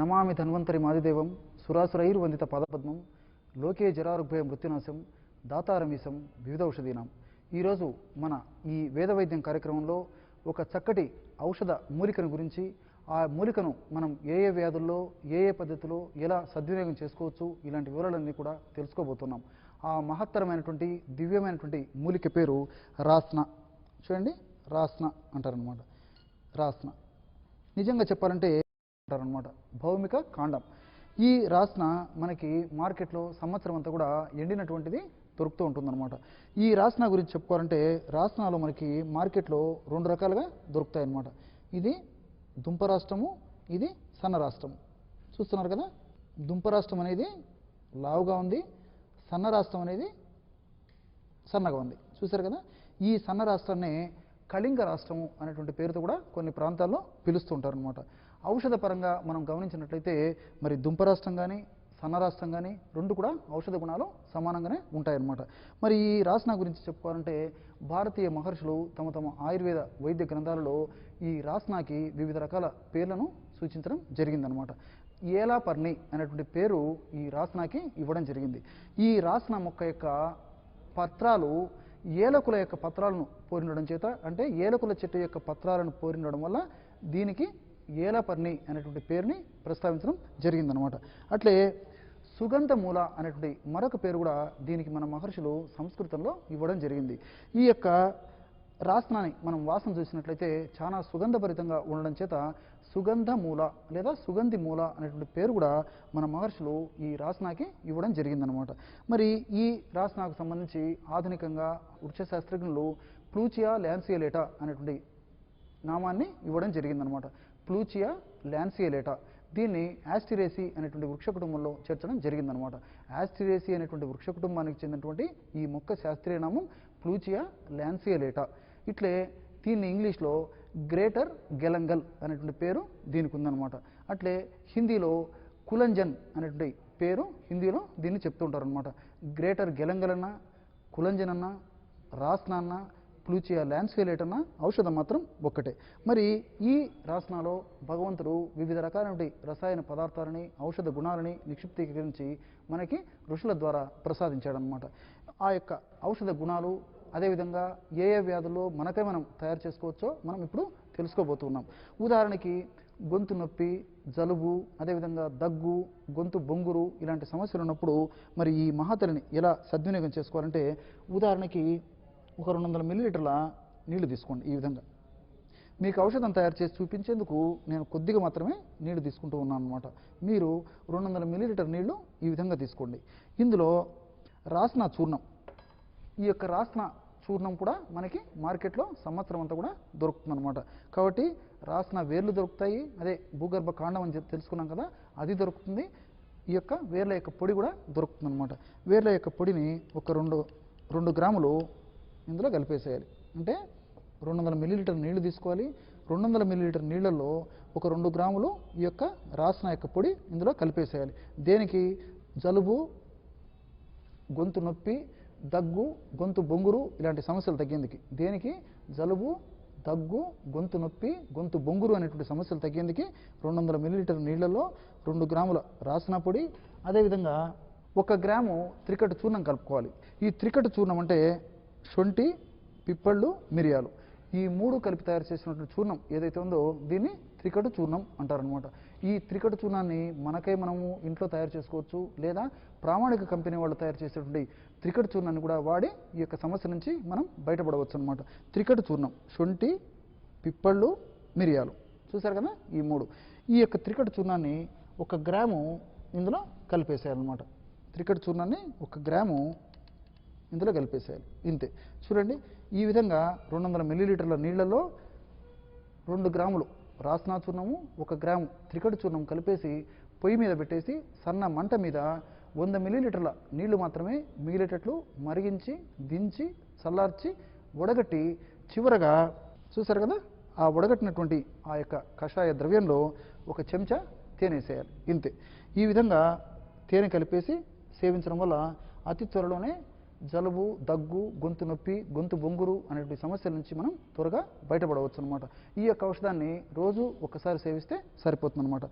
నమామి ధన్వంతరి మాదిదేవం సురాసురైర్వందిత పదపద్మం లోకే జరారుభయ మృత్యునాశం దాతారమీశం వివిధ ఔషధీనాం ఈరోజు మన ఈ వేద వైద్యం కార్యక్రమంలో ఒక చక్కటి ఔషధ మూలికను గురించి ఆ మూలికను మనం ఏ ఏ వ్యాధుల్లో ఏ ఏ పద్ధతిలో ఎలా సద్వినియోగం చేసుకోవచ్చు ఇలాంటి వివరాలన్నీ కూడా తెలుసుకోబోతున్నాం. ఆ మహత్తరమైనటువంటి దివ్యమైనటువంటి మూలిక పేరు రాస్న. చూడండి రాస్న అంటారనమాట రాస్న. నిజంగా చెప్పాలంటే అంటారనమాట భౌమిక కాండం. ఈ రాసిన మనకి మార్కెట్లో సంవత్సరం అంతా కూడా ఎండినటువంటిది దొరుకుతూ ఉంటుందన్నమాట. ఈ రాసిన గురించి చెప్పుకోవాలంటే రాసనాలు మనకి మార్కెట్లో రెండు రకాలుగా దొరుకుతాయి అన్నమాట ఇది దుంప రాష్ట్రము ఇది సన్న రాష్ట్రము. చూస్తున్నారు కదా? దుంప రాష్ట్రం అనేది లావుగా ఉంది సన్న రాష్ట్రం అనేది సన్నగా ఉంది. చూశారు కదా? ఈ సన్న రాష్ట్రాన్ని కళింగ రాష్ట్రము అనేటువంటి పేరుతో కూడా కొన్ని ప్రాంతాల్లో పిలుస్తుంటారు అనమాట ఔషధ పరంగా మనం గమనించినట్లయితే మరి దుంప రాష్ట్రం కానీ సన్న రాష్ట్రం కానీ రెండు కూడా ఔషధ గుణాలు సమానంగానే ఉంటాయన్నమాట. మరి ఈ రాసన గురించి చెప్పుకోవాలంటే భారతీయ మహర్షులు తమ తమ ఆయుర్వేద వైద్య గ్రంథాలలో ఈ రాసనాకి వివిధ రకాల పేర్లను సూచించడం జరిగిందనమాట ఏలాపర్ణి అనేటువంటి పేరు ఈ రాసనాకి ఇవ్వడం జరిగింది. ఈ రాసన మొక్క యొక్క పత్రాలు ఏలకుల యొక్క పత్రాలను పోరిండడం చేత అంటే ఏలకుల చెట్టు యొక్క పత్రాలను పోరినడం వల్ల దీనికి ఏలపర్ణి అనేటువంటి పేరుని ప్రస్తావించడం జరిగిందనమాట. అట్లే సుగంధ మూల అనేటువంటి మరొక పేరు కూడా దీనికి మన మహర్షులు సంస్కృతంలో ఇవ్వడం జరిగింది. ఈ యొక్క రాసనాన్ని మనం వాసన చూసినట్లయితే చాలా సుగంధభరితంగా ఉండడం చేత సుగంధ మూల లేదా సుగంధి మూల అనేటువంటి పేరు కూడా మన మహర్షులు ఈ రాసనాకి ఇవ్వడం జరిగిందనమాట. మరి ఈ రాసనాకు సంబంధించి ఆధునికంగా వృక్షశాస్త్రజ్ఞులు ప్లూచియా ల్యాన్సియలేటా అనేటువంటి నామాన్ని ఇవ్వడం జరిగిందనమాట. ప్లూచియా ల్యాన్సియలేటా. దీన్ని యాస్టిరేసి అనేటువంటి వృక్ష కుటుంబంలో చేర్చడం జరిగిందనమాట. యాస్టిరేసి అనేటువంటి వృక్ష కుటుంబానికి చెందినటువంటి ఈ మొక్క శాస్త్రీయ నామం ప్లూచియా ల్యాన్సియలేటా. ఇట్లే దీన్ని ఇంగ్లీష్లో గ్రేటర్ గెలంగల్ అనేటువంటి పేరు దీనికి ఉందన్నమాట అట్లే హిందీలో కులంజన్ అనేటువంటి పేరు హిందీలో దీన్ని చెప్తుంటారు అనమాట గ్రేటర్ గెలంగల్ అన్న కులంజన్ అన్న రాస్నా అన్న ప్లూచియా ల్యాన్స్ఫిలేట్ అన్న ఔషధం మాత్రం ఒక్కటే. మరి ఈ రాసనాలో భగవంతుడు వివిధ రకాలైన రసాయన పదార్థాలని ఔషధ గుణాలని నిక్షిప్తీకరించి మనకి ఋషుల ద్వారా ప్రసాదించాడనమాట ఆ యొక్క ఔషధ గుణాలు అదేవిధంగా ఏ ఏ వ్యాధుల్లో మనకే మనం తయారు చేసుకోవచ్చో మనం ఇప్పుడు తెలుసుకోబోతున్నాం. ఉదాహరణకి గొంతు నొప్పి జలుబు అదేవిధంగా దగ్గు గొంతు బొంగురు ఇలాంటి సమస్యలు ఉన్నప్పుడు మరి ఈ మహాతలిని ఎలా సద్వినియోగం చేసుకోవాలంటే ఉదాహరణకి ఒక రెండు వందల మిల్లీలీటర్ల నీళ్ళు తీసుకోండి ఈ విధంగా. మీకు ఔషధం తయారు చేసి చూపించేందుకు నేను కొద్దిగా మాత్రమే నీళ్ళు తీసుకుంటూ ఉన్నాను అనమాట మీరు రెండు వందల మిల్లీలీటర్ నీళ్ళు ఈ విధంగా తీసుకోండి. ఇందులో రాసిన చూర్ణం. ఈ యొక్క రాసిన చూర్ణం కూడా మనకి మార్కెట్లో సంవత్సరం అంతా కూడా దొరుకుతుంది అనమాట కాబట్టి రాసిన వేర్లు దొరుకుతాయి అదే భూగర్భ కాండం అని చెప్పి తెలుసుకున్నాం కదా అది దొరుకుతుంది. ఈ యొక్క వేర్ల యొక్క పొడి కూడా దొరుకుతుంది అనమాట వేర్ల యొక్క పొడిని ఒక రెండు రెండు గ్రాములు ఇందులో కలిపేసేయాలి. అంటే రెండు వందల మిల్లీలీటర్ నీళ్ళు తీసుకోవాలి. రెండు వందల మిల్లీలీటర్ నీళ్ళల్లో ఒక రెండు గ్రాములు ఈ యొక్క రాసిన యొక్క పొడి ఇందులో కలిపేసేయాలి. దేనికి? జలుబు గొంతు నొప్పి దగ్గు గొంతు బొంగురు ఇలాంటి సమస్యలు తగ్గేందుకు. దేనికి? జలుబు దగ్గు గొంతు నొప్పి గొంతు బొంగురు అనేటువంటి సమస్యలు తగ్గేందుకు రెండు వందల మిల్లీలీటర్ నీళ్ళలో రెండు గ్రాముల రాసిన పొడి అదేవిధంగా ఒక గ్రాము త్రికట చూర్ణం కలుపుకోవాలి. ఈ త్రికట చూర్ణం అంటే శొంఠి పిప్పళ్ళు మిరియాలు. ఈ మూడు కలిపి తయారు చేసినటువంటి చూర్ణం ఏదైతే ఉందో దీన్ని త్రికట చూర్ణం అంటారనమాట ఈ త్రికట చూర్ణాన్ని మనకై మనము ఇంట్లో తయారు చేసుకోవచ్చు లేదా ప్రామాణిక కంపెనీ వాళ్ళు తయారు చేసేటువంటి త్రికట చూర్ణాన్ని కూడా వాడి ఈ యొక్క సమస్య నుంచి మనం బయటపడవచ్చు అనమాట త్రికట చూర్ణం శొంఠి పిప్పళ్ళు మిరియాలు. చూశారు కదా ఈ మూడు. ఈ యొక్క త్రికట చూర్ణాన్ని ఒక గ్రాము ఇందులో కలిపేసేయాలన్నమాట. త్రికట చూర్ణాన్ని ఒక గ్రాము ఇందులో కలిపేసేయాలి. ఇంతే. చూడండి ఈ విధంగా రెండు వందల మిల్లీలీటర్ల నీళ్ళలో రెండు గ్రాములు రాస్నా చూర్ణము ఒక గ్రాము త్రికటి చూర్ణం కలిపేసి పొయ్యి మీద పెట్టేసి సన్న మంట మీద వంద మిల్లీలీటర్ల నీళ్ళు మాత్రమే మిగిలేటట్లు మరిగించి దించి చల్లార్చి వడగట్టి చివరగా చూసారు కదా? ఆ వడగట్టినటువంటి ఆ యొక్క కషాయ ద్రవ్యంలో ఒక చెంచా తేనె వేసేయాలి ఇంతే. ఈ విధంగా తేనె కలిపేసి సేవించడం వల్ల అతి త్వరలోనే జలుబు దగ్గు గొంతు నొప్పి గొంతు బొంగురు అనేటువంటి సమస్యల నుంచి మనం త్వరగా బయటపడవచ్చు అనమాట ఈ యొక్క ఔషధాన్ని రోజు ఒకసారి సేవిస్తే సరిపోతుంది అనమాట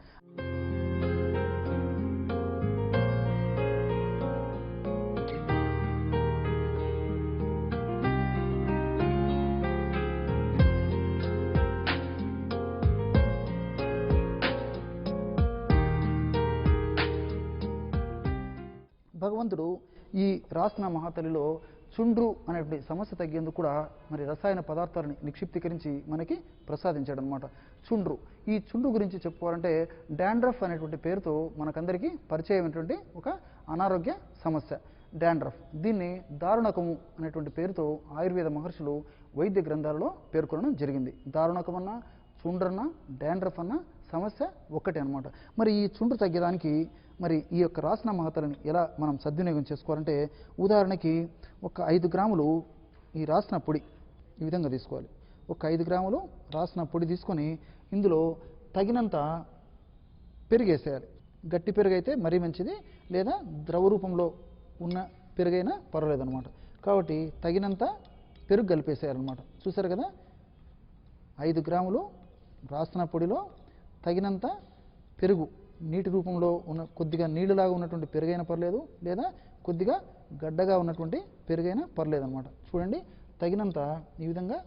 భగవంతుడు ఈ రాసిన మహాతలిలో చుండ్రు అనేటువంటి సమస్య తగ్గేందుకు కూడా మరి రసాయన పదార్థాలని నిక్షిప్తీకరించి మనకి ప్రసాదించాడు అనమాట చుండ్రు. ఈ చుండ్రు గురించి చెప్పుకోవాలంటే డాండ్రఫ్ అనేటువంటి పేరుతో మనకందరికీ పరిచయమైనటువంటి ఒక అనారోగ్య సమస్య. డాండ్రఫ్. దీన్ని దారుణకము అనేటువంటి పేరుతో ఆయుర్వేద మహర్షులు వైద్య గ్రంథాలలో పేర్కొనడం జరిగింది. దారుణకమన్నా చుండ్రన్న డాండ్రఫ్ అన్న సమస్య ఒక్కటే అనమాట మరి ఈ చుండ్రు తగ్గడానికి మరి ఈ యొక్క రాసిన మహతలని ఎలా మనం సద్వినియోగం చేసుకోవాలంటే ఉదాహరణకి ఒక ఐదు గ్రాములు ఈ రాసిన పొడి ఈ విధంగా తీసుకోవాలి. ఒక ఐదు గ్రాములు రాసిన పొడి తీసుకొని ఇందులో తగినంత పెరిగేసేయాలి. గట్టి పెరుగైతే మరీ మంచిది లేదా ద్రవ రూపంలో ఉన్న పెరుగైనా పర్వాలేదన్నమాట. కాబట్టి తగినంత పెరుగు కలిపేసేయాలన్నమాట. చూసారు కదా? ఐదు గ్రాములు రాసిన పొడిలో తగినంత పెరుగు నీటి రూపంలో ఉన్న కొద్దిగా నీళ్ళలాగా ఉన్నటువంటి పెరుగైనా పర్లేదు లేదా కొద్దిగా గడ్డగా ఉన్నటువంటి పెరుగైనా పర్లేదు అనమాట చూడండి తగినంత ఈ విధంగా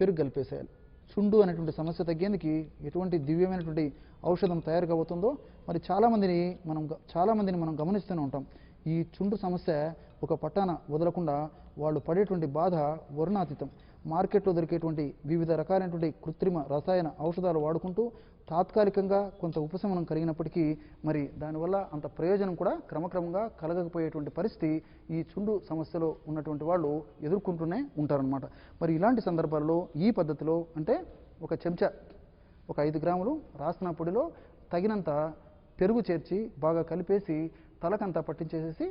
పెరుగు కలిపేసేయాలి. చుండు అనేటువంటి సమస్య తగ్గేందుకు ఎటువంటి దివ్యమైనటువంటి ఔషధం తయారు కాబోతుందో మరి చాలామందిని మనం చాలామందిని మనం గమనిస్తూనే ఉంటాం. ఈ చుండు సమస్య ఒక పట్టాన వదలకుండా వాళ్ళు పడేటువంటి బాధ వరుణాతీతం. మార్కెట్లో దొరికేటువంటి వివిధ రకాలైనటువంటి కృత్రిమ రసాయన ఔషధాలు వాడుకుంటూ తాత్కాలికంగా కొంత ఉపశమనం కలిగినప్పటికీ మరి దానివల్ల అంత ప్రయోజనం కూడా క్రమక్రమంగా కలగకపోయేటువంటి పరిస్థితి ఈ చుండు సమస్యలో ఉన్నటువంటి వాళ్ళు ఎదుర్కొంటూనే ఉంటారనమాట మరి ఇలాంటి సందర్భాల్లో ఈ పద్ధతిలో అంటే ఒక చెంచా ఒక ఐదు గ్రాములు రాసిన పొడిలో తగినంత పెరుగు చేర్చి బాగా కలిపేసి తలకంతా పట్టించేసేసి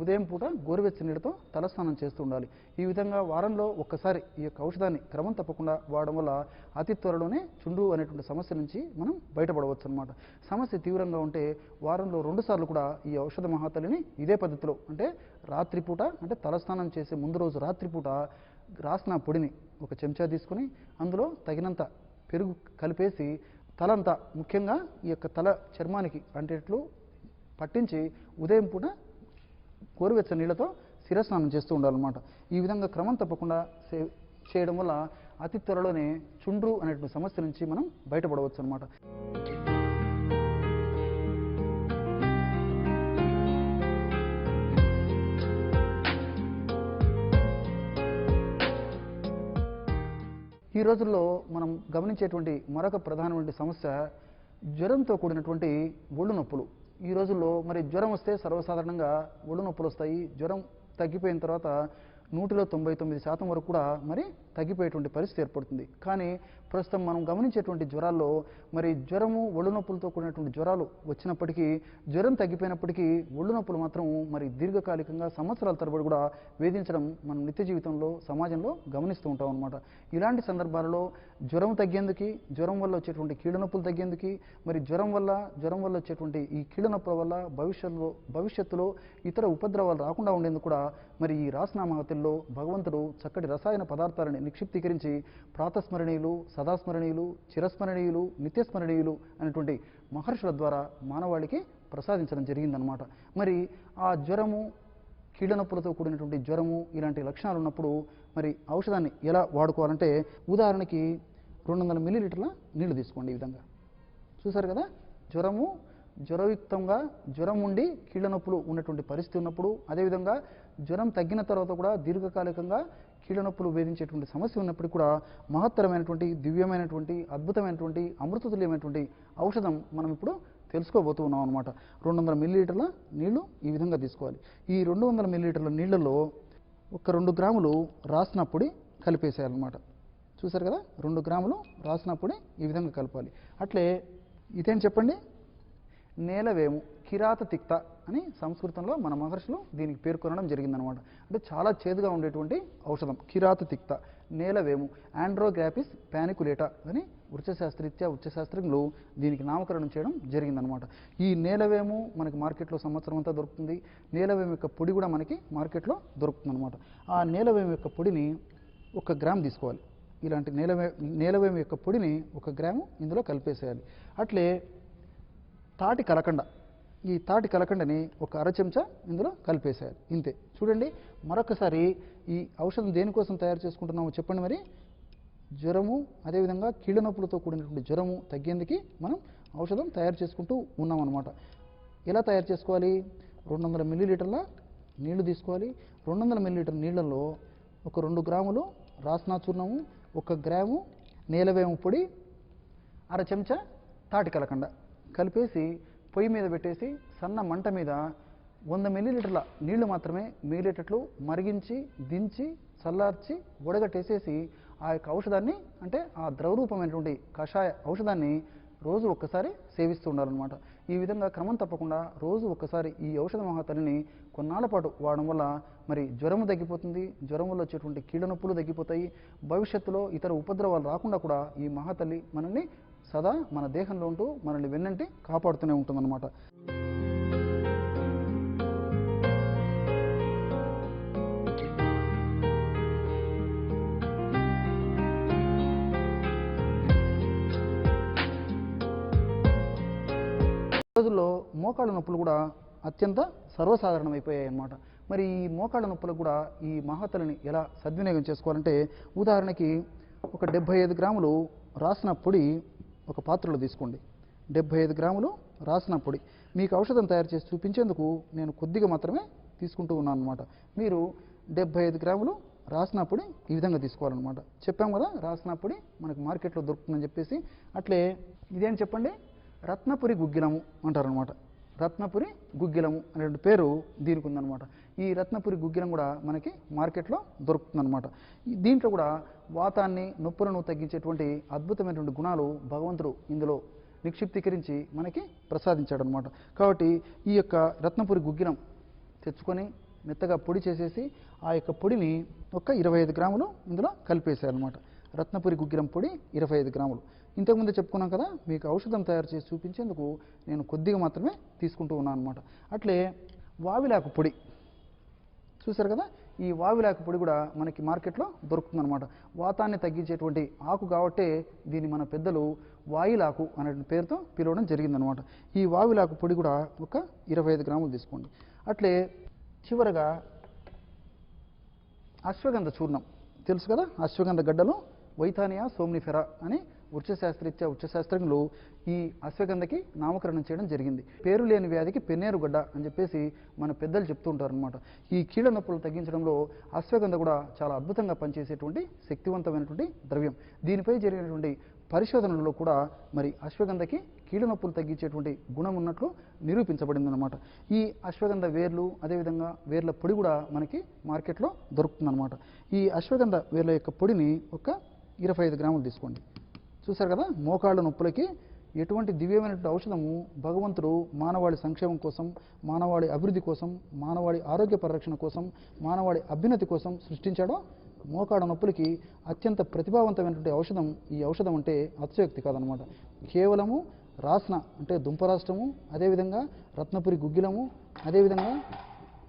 ఉదయం పూట గోరువెచ్చని నీటితో తలస్నానం చేస్తూ ఉండాలి. ఈ విధంగా వారంలో ఒక్కసారి ఈ యొక్క ఔషధాన్ని క్రమం తప్పకుండా వాడడం వల్ల అతి త్వరలోనే చుండు అనేటువంటి సమస్య నుంచి మనం బయటపడవచ్చు అనమాట సమస్య తీవ్రంగా ఉంటే వారంలో రెండుసార్లు కూడా ఈ ఔషధ మహాతలిని ఇదే పద్ధతిలో అంటే రాత్రిపూట అంటే తలస్నానం చేసే ముందు రోజు రాత్రిపూట రాసిన పొడిని ఒక చెంచా తీసుకొని అందులో తగినంత పెరుగు కలిపేసి తలంతా ముఖ్యంగా ఈ యొక్క తల చర్మానికి అంటేట్లు పట్టించి ఉదయం పూట గోరువెచ్చని నీళ్ళతో శిరస్నానం చేస్తూ ఉండాలన్నమాట. ఈ విధంగా క్రమం తప్పకుండా సే చేయడం వల్ల అతి త్వరలోనే చుండ్రు అనేటువంటి సమస్య నుంచి మనం బయటపడవచ్చు అనమాట ఈ రోజుల్లో మనం గమనించేటువంటి మరొక ప్రధానమైన సమస్య జ్వరంతో కూడినటువంటి ఒళ్ళు నొప్పులు. ఈ రోజుల్లో మరి జ్వరం వస్తే సర్వసాధారణంగా ఒళ్ళు నొప్పులు వస్తాయి. జ్వరం తగ్గిపోయిన తర్వాత నూటిలో తొంభై తొమ్మిది శాతం వరకు కూడా మరి తగ్గిపోయేటువంటి పరిస్థితి ఏర్పడుతుంది. కానీ ప్రస్తుతం మనం గమనించేటువంటి జ్వరాల్లో మరి జ్వరము ఒళ్ళు నొప్పులతో కూడినటువంటి జ్వరాలు వచ్చినప్పటికీ జ్వరం తగ్గిపోయినప్పటికీ ఒళ్ళు నొప్పులు మాత్రం మరి దీర్ఘకాలికంగా సంవత్సరాల తరబడి కూడా వేధించడం మనం నిత్య జీవితంలో సమాజంలో గమనిస్తూ ఉంటాం అనమాట ఇలాంటి సందర్భాలలో జ్వరం తగ్గేందుకు జ్వరం వల్ల వచ్చేటువంటి కీళ్ళనొప్పులు తగ్గేందుకు మరి జ్వరం వల్ల జ్వరం వల్ల వచ్చేటువంటి ఈ కీళ్ళనొప్పుల వల్ల భవిష్యత్తులో భవిష్యత్తులో ఇతర ఉపద్రవాలు రాకుండా ఉండేందుకు కూడా మరి ఈ రాసనామావతుల్లో భగవంతుడు చక్కటి రసాయన పదార్థాలని నిక్షిప్తీకరించి ప్రాతస్మరణీయులు సదాస్మరణీయులు చిరస్మరణీయులు నిత్యస్మరణీయులు అనేటువంటి మహర్షుల ద్వారా మానవాళికి ప్రసాదించడం జరిగిందనమాట మరి ఆ జ్వరము కీళ్ళనొప్పులతో కూడినటువంటి జ్వరము ఇలాంటి లక్షణాలు ఉన్నప్పుడు మరి ఔషధాన్ని ఎలా వాడుకోవాలంటే ఉదాహరణకి రెండు వందల మిల్లీలీటర్ల నీళ్ళు తీసుకోండి ఈ విధంగా. చూసారు కదా? జ్వరము జ్వరయుక్తంగా జ్వరం ఉండి కీళ్ళ నొప్పులు ఉన్నటువంటి పరిస్థితి ఉన్నప్పుడు అదేవిధంగా జ్వరం తగ్గిన తర్వాత కూడా దీర్ఘకాలికంగా కీళ్ళ నొప్పులు వేధించేటువంటి సమస్య ఉన్నప్పటికీ కూడా మహత్తరమైనటువంటి దివ్యమైనటువంటి అద్భుతమైనటువంటి అమృతతుల్యమైనటువంటి ఔషధం మనం ఇప్పుడు తెలుసుకోబోతూ ఉన్నాం అనమాట రెండు వందల మిల్లీలీటర్ల నీళ్ళు ఈ విధంగా తీసుకోవాలి. ఈ రెండు వందల మిల్లీలీటర్ల నీళ్ళలో ఒక రెండు గ్రాములు రాసిన పొడి కలిపేసేయాలన్నమాట. చూసారు కదా? రెండు గ్రాములు రాసిన పొడి ఈ విధంగా కలపాలి. అట్లే ఇదేం చెప్పండి? నేలవేము కిరాత తిక్త అని సంస్కృతంలో మన మహర్షులు దీనికి పేర్కొనడం జరిగిందనమాట అంటే చాలా చేదుగా ఉండేటువంటి ఔషధం. కిరాత తిక్త నేలవేము ఆండ్రోగ్రాపిస్ ప్యానికులేటా అని వృక్షశాస్త్రీత్యా వృక్షశాస్త్రజ్ఞులు దీనికి నామకరణం చేయడం జరిగిందనమాట ఈ నేలవేము మనకి మార్కెట్లో సంవత్సరం అంతా దొరుకుతుంది. నేలవేము యొక్క పొడి కూడా మనకి మార్కెట్లో దొరుకుతుంది ఆ నేలవేము యొక్క పొడిని ఒక గ్రామ్ తీసుకోవాలి. ఇలాంటి నేలవే నేలవేము యొక్క పొడిని ఒక గ్రాము ఇందులో కలిపేసేయాలి. అట్లే తాటి కలకండ ఈ తాటి కలకండని ఒక అర చెంచా ఇందులో కలిపేశారు. ఇంతే. చూడండి మరొకసారి ఈ ఔషధం దేనికోసం తయారు చేసుకుంటున్నామో చెప్పండి మరి. జ్వరము అదేవిధంగా కీళ్ళ నొప్పులతో కూడినటువంటి జ్వరము తగ్గేందుకు మనం ఔషధం తయారు చేసుకుంటూ ఉన్నామన్నమాట. ఎలా తయారు చేసుకోవాలి? రెండు వందల మిల్లీలీటర్ల నీళ్ళు తీసుకోవాలి. రెండు వందల మిల్లీలీటర్ నీళ్ళల్లో ఒక రెండు గ్రాములు రాసినాచూర్ణము ఒక గ్రాము నేలవేము పొడి అర చెంచా తాటి కలకండ కలిపేసి పొయ్యి మీద పెట్టేసి సన్న మంట మీద వంద మిల్లీలీటర్ల నీళ్ళు మాత్రమే మిగిలేటట్లు మరిగించి దించి చల్లార్చి ఉడగట్టేసేసి ఆ యొక్క ఔషధాన్ని అంటే ఆ ద్రవరూపమైనటువంటి కషాయ ఔషధాన్ని రోజు ఒక్కసారి సేవిస్తూ ఉండాలన్నమాట. ఈ విధంగా క్రమం తప్పకుండా రోజు ఒక్కసారి ఈ ఔషధ మహాతల్లిని కొన్నాళ్ళ పాటు వాడడం వల్ల మరి జ్వరము తగ్గిపోతుంది జ్వరం వల్ల వచ్చేటువంటి కీళ్ళ నొప్పులు తగ్గిపోతాయి భవిష్యత్తులో ఇతర ఉపద్రవాలు రాకుండా కూడా ఈ మహాతల్లి మనల్ని సదా మన దేహంలో ఉంటూ మనల్ని వెన్నంటి కాపాడుతూనే ఉంటుందన్నమాట. రోజుల్లో మోకాళ్ళ నొప్పులు కూడా అత్యంత సర్వసాధారణమైపోయాయి అన్నమాట మరి ఈ మోకాళ్ళ నొప్పులకు కూడా ఈ మహతలని ఎలా సద్వినియోగం చేసుకోవాలంటే ఉదాహరణకి ఒక డెబ్భై ఐదు గ్రాములు రాసిన పొడి ఒక పాత్రలో తీసుకోండి. డెబ్భై ఐదు గ్రాములు రాసిన పొడి. మీకు ఔషధం తయారు చేసి చూపించేందుకు నేను కొద్దిగా మాత్రమే తీసుకుంటూ ఉన్నాను అనమాట మీరు డెబ్భై ఐదు గ్రాములు రాసిన పొడి ఈ విధంగా తీసుకోవాలన్నమాట. చెప్పాం కదా రాసిన పొడి మనకు మార్కెట్లో దొరుకుతుందని చెప్పేసి. అట్లే ఇదేం చెప్పండి? రత్నపురి గుగ్గిలము అంటారనమాట రత్నపురి గుగ్గిలము అనే పేరు దీనికి ఉందన్నమాట ఈ రత్నపురి గుగ్గిలం కూడా మనకి మార్కెట్లో దొరుకుతుందన్నమాట దీంట్లో కూడా వాతాన్ని నొప్పులను తగ్గించేటువంటి అద్భుతమైనటువంటి గుణాలు భగవంతుడు ఇందులో నిక్షిప్తీకరించి మనకి ప్రసాదించాడనమాట. కాబట్టి ఈ యొక్క రత్నపురి గుగ్గిలం తెచ్చుకొని మెత్తగా పొడి చేసేసి ఆ యొక్క పొడిని ఒక ఇరవై ఐదు గ్రాములు ఇందులో కలిపేసేయాలన్నమాట రత్నపురి గుగ్గిరం పొడి ఇరవై ఐదు గ్రాములు. ఇంతకుముందు చెప్పుకున్నాం కదా మీకు ఔషధం తయారు చేసి చూపించేందుకు నేను కొద్దిగా మాత్రమే తీసుకుంటూ ఉన్నాను అనమాట అట్లే వావిలాకు పొడి. చూశారు కదా ఈ వావిలాకు పొడి కూడా మనకి మార్కెట్లో దొరుకుతుందనమాట వాతాన్ని తగ్గించేటువంటి ఆకు కాబట్టే దీన్ని మన పెద్దలు వాయిలాకు అనే పేరుతో పిలవడం జరిగిందనమాట ఈ వావిలాకు పొడి కూడా ఒక ఇరవై ఐదు గ్రాములు తీసుకోండి. అట్లే చివరగా అశ్వగంధ చూర్ణం. తెలుసు కదా అశ్వగంధ గడ్డలు వైతానియా సోమ్నిఫెరా అని వృక్షశాస్త్రీత్యా వృక్షశాస్త్రజ్ఞులు ఈ అశ్వగంధకి నామకరణం చేయడం జరిగింది. పేరు లేని వ్యాధికి పెన్నేరుగడ్డ అని చెప్పేసి మన పెద్దలు చెప్తూ ఉంటారనమాట ఈ కీళ్ళ నొప్పులు తగ్గించడంలో అశ్వగంధ కూడా చాలా అద్భుతంగా పనిచేసేటువంటి శక్తివంతమైనటువంటి ద్రవ్యం. దీనిపై జరిగినటువంటి పరిశోధనలలో కూడా మరి అశ్వగంధకి కీళ్ళ నొప్పులు తగ్గించేటువంటి గుణం ఉన్నట్లు నిరూపించబడింది అనమాట ఈ అశ్వగంధ వేర్లు అదేవిధంగా వేర్ల పొడి కూడా మనకి మార్కెట్లో దొరుకుతుందన్నమాట. ఈ అశ్వగంధ వేర్ల యొక్క పొడిని ఒక ఇరవై ఐదు గ్రాములు తీసుకోండి. చూశారు కదా? మోకాళ్ళ నొప్పులకి ఎటువంటి దివ్యమైనటువంటి ఔషధము భగవంతుడు మానవాళి సంక్షేమం కోసం మానవాళి అభివృద్ధి కోసం మానవాళి ఆరోగ్య పరిరక్షణ కోసం మానవాళి అభ్యున్నతి కోసం సృష్టించాడో? మోకాడ నొప్పులకి అత్యంత ప్రతిభావంతమైనటువంటి ఔషధం ఈ ఔషధం అంటే అతిశయోక్తి కాదనమాట కేవలము రాసిన అంటే దుంపరాష్ట్రము అదేవిధంగా రత్నపురి గుగ్గిలము అదేవిధంగా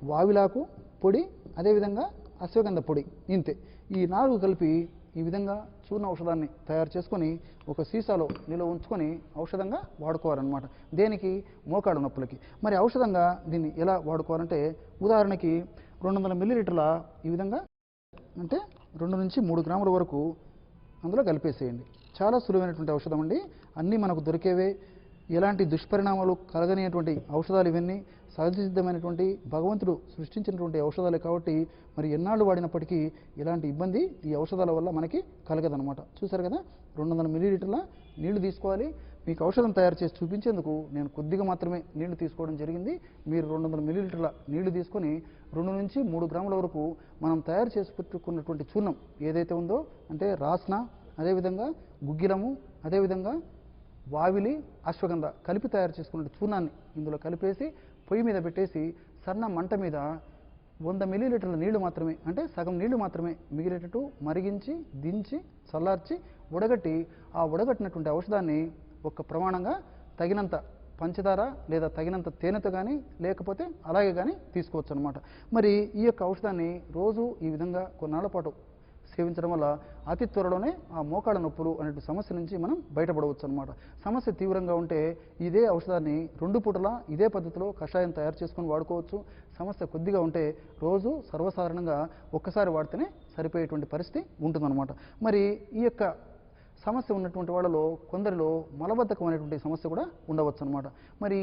వావిలాకు పొడి అదేవిధంగా అశ్వగంధ పొడి ఇంతే. ఈ నాలుగు కలిపి ఈ విధంగా చూర్ణ ఔషధాన్ని తయారు చేసుకొని ఒక సీసాలో నిల్వ ఉంచుకొని ఔషధంగా వాడుకోవాలన్నమాట. దేనికి? మోకాడు నొప్పులకి. మరి ఔషధంగా దీన్ని ఎలా వాడుకోవాలంటే ఉదాహరణకి రెండు వందల మిల్లీలీటర్ల ఈ విధంగా అంటే రెండు నుంచి మూడు గ్రాముల వరకు అందులో కలిపేసేయండి. చాలా సులువైనటువంటి ఔషధం అండి. అన్నీ మనకు దొరికేవే. ఎలాంటి దుష్పరిణామాలు కలగనిటువంటి ఔషధాలు ఇవన్నీ సహజ సిద్ధమైనటువంటి భగవంతుడు సృష్టించినటువంటి ఔషధాలు కాబట్టి మరి ఎన్నాళ్ళు వాడినప్పటికీ ఇలాంటి ఇబ్బంది ఈ ఔషధాల వల్ల మనకి కలగదనమాట చూసారు కదా? రెండు వందల మిల్లీలీటర్ల నీళ్ళు తీసుకోవాలి. మీకు ఔషధం తయారు చేసి చూపించేందుకు నేను కొద్దిగా మాత్రమే నీళ్ళు తీసుకోవడం జరిగింది. మీరు రెండు వందల మిలీలీటర్ల నీళ్ళు తీసుకొని రెండు నుంచి మూడు గ్రాముల వరకు మనం తయారు చేసి పెట్టుకున్నటువంటి చూర్ణం ఏదైతే ఉందో అంటే రాస్న అదేవిధంగా గుగ్గిలము అదేవిధంగా వావిలి అశ్వగంధ కలిపి తయారు చేసుకున్న చూర్ణాన్ని ఇందులో కలిపేసి పొయ్యి మీద పెట్టేసి సన్న మంట మీద వంద మిల్లీలీటర్ల నీళ్ళు మాత్రమే అంటే సగం నీళ్ళు మాత్రమే మిగిలేటట్టు మరిగించి దించి చల్లార్చి ఉడగట్టి ఆ ఉడగట్టినటువంటి ఔషధాన్ని ఒక ప్రమాణంగా తగినంత పంచదార లేదా తగినంత తేనెతో కానీ లేకపోతే అలాగే కానీ తీసుకోవచ్చు అనమాట మరి ఈ యొక్క ఔషధాన్ని రోజు ఈ విధంగా కొన్నాళ్ళ పాటు సేవించడం వల్ల అతి త్వరలోనే ఆ మోకాళ్ళ నొప్పులు అనే సమస్య నుంచి మనం బయటపడవచ్చు అనమాట సమస్య తీవ్రంగా ఉంటే ఇదే ఔషధాన్ని రెండు పూటలా ఇదే పద్ధతిలో కషాయం తయారు చేసుకొని వాడుకోవచ్చు. సమస్య కొద్దిగా ఉంటే రోజు సర్వసాధారణంగా ఒక్కసారి వాడితేనే సరిపోయేటువంటి పరిస్థితి ఉంటుందన్నమాట. మరి ఈ యొక్క సమస్య ఉన్నటువంటి వాళ్ళలో కొందరిలో మలబద్ధకం అనేటువంటి సమస్య కూడా ఉండవచ్చు అనమాట మరి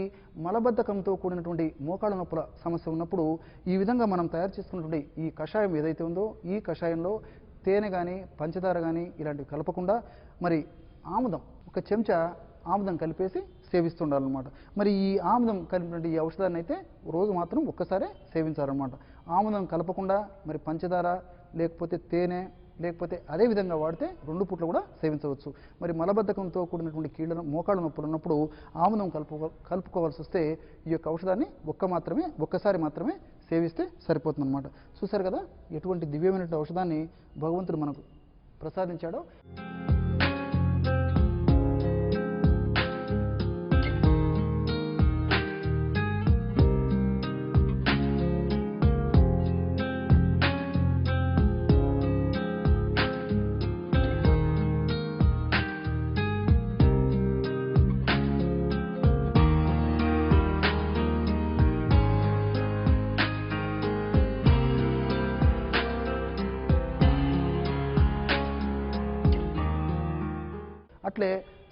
మలబద్ధకంతో కూడినటువంటి మోకాళ్ళ నొప్పుల సమస్య ఉన్నప్పుడు ఈ విధంగా మనం తయారు చేసుకున్నటువంటి ఈ కషాయం ఏదైతే ఉందో ఈ కషాయంలో తేనె కానీ పంచదార కానీ ఇలాంటివి కలపకుండా మరి ఆముదం ఒక చెంచా ఆముదం కలిపేసి సేవిస్తుండాలన్నమాట. మరి ఈ ఆముదం కలిపినటువంటి ఈ ఔషధాన్ని అయితే రోజు మాత్రం ఒక్కసారే సేవించాలన్నమాట. ఆముదం కలపకుండా మరి పంచదార లేకపోతే తేనె లేకపోతే అదే విధంగా వాడితే రెండు పూట్ల కూడా సేవించవచ్చు. మరి మలబద్ధకంతో కూడినటువంటి కీళ్ళ మోకాళ్ళ నొప్పులు ఉన్నప్పుడు ఆముదం కలుపు కలుపుకోవాల్సి వస్తే ఈ యొక్క ఔషధాన్ని ఒక్క మాత్రమే ఒక్కసారి మాత్రమే సేవిస్తే సరిపోతుంది అనమాట చూశారు కదా? ఎటువంటి దివ్యమైనటువంటి ఔషధాన్ని భగవంతుడు మనకు ప్రసాదించాడో?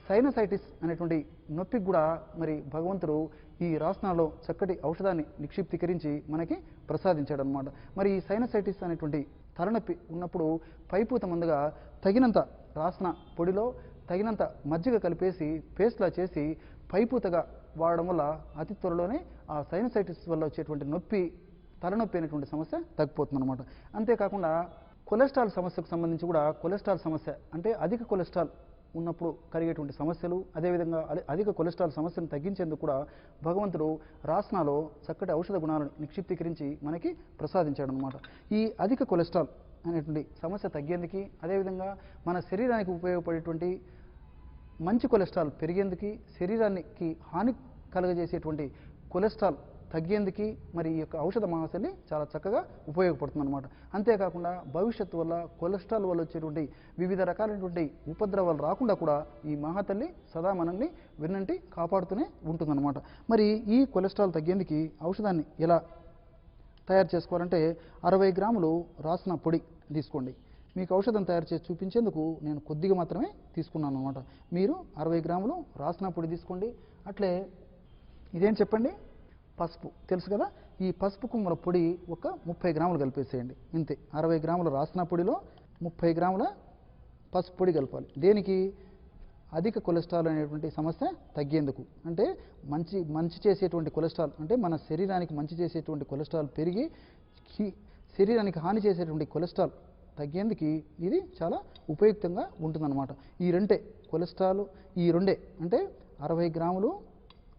సైనసైటిస్ అనేటువంటి నొప్పికి కూడా మరి భగవంతుడు ఈ రాసనాలో చక్కటి ఔషధాన్ని నిక్షిప్తీకరించి మనకి ప్రసాదించాడు అనమాట మరి ఈ సైనసైటిస్ అనేటువంటి తలనొప్పి ఉన్నప్పుడు పైపూత ముందుగా తగినంత రాసన పొడిలో తగినంత మజ్జిగ కలిపేసి పేస్ట్లా చేసి పైపూతగా వాడడం వల్ల అతి త్వరలోనే ఆ సైనసైటిస్ వల్ల వచ్చేటువంటి నొప్పి తలనొప్పి అనేటువంటి సమస్య తగ్గిపోతుంది అనమాట అంతేకాకుండా కొలెస్ట్రాల్ సమస్యకు సంబంధించి కూడా కొలెస్ట్రాల్ సమస్య అంటే అధిక కొలెస్ట్రాల్ ఉన్నప్పుడు కలిగేటువంటి సమస్యలు అదేవిధంగా అధిక కొలెస్ట్రాల్ సమస్యను తగ్గించేందుకు కూడా భగవంతుడు రాసనాలో చక్కటి ఔషధ గుణాలను నిక్షిప్తీకరించి మనకి ప్రసాదించాడు అనమాట ఈ అధిక కొలెస్ట్రాల్ అనేటువంటి సమస్య తగ్గేందుకు అదేవిధంగా మన శరీరానికి ఉపయోగపడేటువంటి మంచి కొలెస్ట్రాల్ పెరిగేందుకు శరీరానికి హాని కలుగజేసేటువంటి కొలెస్ట్రాల్ తగ్గేందుకు మరి ఈ యొక్క ఔషధ మహాశని చాలా చక్కగా ఉపయోగపడుతుంది అనమాట అంతేకాకుండా భవిష్యత్తు వల్ల కొలెస్ట్రాల్ వల్ల వచ్చేటువంటి వివిధ రకాలైనటువంటి ఉపద్రవాలు రాకుండా కూడా ఈ మహాతల్లి సదా మనల్ని వెన్నంటి కాపాడుతూనే ఉంటుందన్నమాట. మరి ఈ కొలెస్ట్రాల్ తగ్గేందుకు ఔషధాన్ని ఎలా తయారు చేసుకోవాలంటే అరవై గ్రాములు రాసిన పొడి తీసుకోండి. మీకు ఔషధం తయారు చేసి చూపించేందుకు నేను కొద్దిగా మాత్రమే తీసుకున్నాను అనమాట మీరు అరవై గ్రాములు రాసిన పొడి తీసుకోండి. అట్లే ఇదేం చెప్పండి? పసుపు. తెలుసు కదా? ఈ పసుపు కుమ్మల పొడి ఒక ముప్పై గ్రాములు కలిపేసేయండి. ఇంతే. అరవై గ్రాముల రాసిన పొడిలో ముప్పై గ్రాముల పసుపు పొడి కలపాలి. దేనికి? అధిక కొలెస్ట్రాల్ అనేటువంటి సమస్య తగ్గేందుకు. అంటే మంచి మంచి చేసేటువంటి కొలెస్ట్రాల్ అంటే మన శరీరానికి మంచి చేసేటువంటి కొలెస్ట్రాల్ పెరిగి శరీరానికి హాని చేసేటువంటి కొలెస్ట్రాల్ తగ్గేందుకు ఇది చాలా ఉపయుక్తంగా ఉంటుందన్నమాట. ఈ రెండే కొలెస్ట్రాల్ ఈ రెండే అంటే అరవై గ్రాములు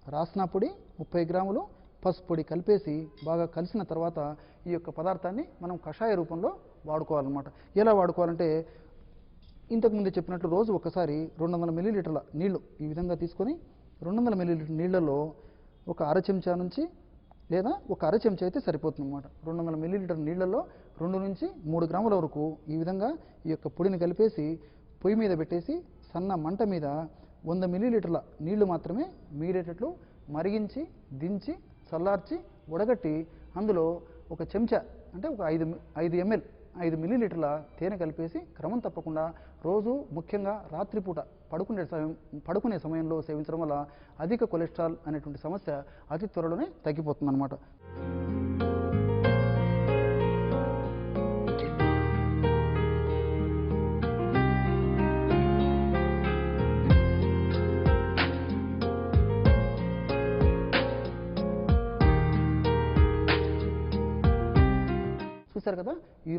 రాసిన పొడి ముప్పై గ్రాములు పసుపు పొడి కలిపేసి బాగా కలిసిన తర్వాత ఈ యొక్క పదార్థాన్ని మనం కషాయ రూపంలో వాడుకోవాలన్నమాట. ఎలా వాడుకోవాలంటే ఇంతకుముందు చెప్పినట్లు రోజు ఒకసారి రెండు వందల మిల్లీలీటర్ల నీళ్ళు ఈ విధంగా తీసుకొని రెండు వందల మిల్లీలీటర్ నీళ్ళలో ఒక అర చెంచా నుంచి లేదా ఒక అర చెంచా అయితే సరిపోతుంది అనమాట రెండు వందల మిల్లీలీటర్ నీళ్ళలో రెండు నుంచి మూడు గ్రాముల వరకు ఈ విధంగా ఈ యొక్క పొడిని కలిపేసి పొయ్యి మీద పెట్టేసి సన్న మంట మీద వంద మిల్లీలీటర్ల నీళ్ళు మాత్రమే మీరేటట్లు మరిగించి దించి చల్లార్చి ఉడగట్టి అందులో ఒక చెంచా అంటే ఒక ఐదు మి- ఐదు ఎంఎల్ ఐదు మిల్లీలీటర్ల తేనె కలిపేసి క్రమం తప్పకుండా రోజు ముఖ్యంగా రాత్రిపూట పడుకునే సమయం పడుకునే సమయంలో సేవించడం వల్ల అధిక కొలెస్ట్రాల్ అనేటువంటి సమస్య అతి త్వరలోనే తగ్గిపోతుందన్నమాట.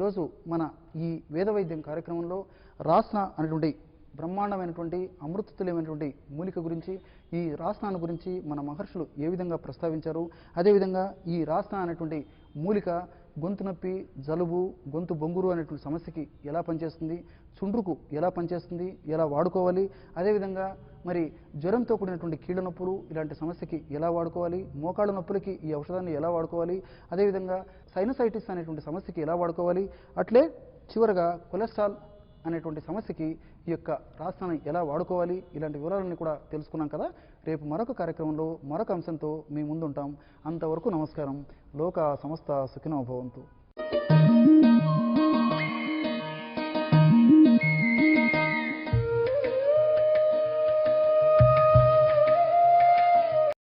ఈరోజు మన ఈ వేద వైద్యం కార్యక్రమంలో రాసిన అనేటువంటి బ్రహ్మాండమైనటువంటి అమృతతుల్యమైనటువంటి మూలిక గురించి ఈ రాస్నాను గురించి మన మహర్షులు ఏ విధంగా ప్రస్తావించారు అదేవిధంగా ఈ రాస్న అనేటువంటి మూలిక గొంతు నొప్పి జలుబు గొంతు బొంగురు అనేటువంటి సమస్యకి ఎలా పనిచేస్తుంది చుండ్రుకు ఎలా పనిచేస్తుంది ఎలా వాడుకోవాలి అదేవిధంగా మరి జ్వరంతో కూడినటువంటి కీళ్ళ నొప్పులు ఇలాంటి సమస్యకి ఎలా వాడుకోవాలి మోకాళ్ళ నొప్పులకి ఈ ఔషధాన్ని ఎలా వాడుకోవాలి అదేవిధంగా సైనసైటిస్ అనేటువంటి సమస్యకి ఎలా వాడుకోవాలి? అట్లే చివరగా కొలెస్ట్రాల్ అనేటువంటి సమస్యకి ఈ యొక్క రాష్ట్రాన్ని ఎలా వాడుకోవాలి? ఇలాంటి వివరాలన్నీ కూడా తెలుసుకున్నాం కదా. రేపు మరొక కార్యక్రమంలో మరొక అంశంతో మీ ముందుంటాం. అంతవరకు నమస్కారం. లోక సమస్త సుఖినో భవంతు.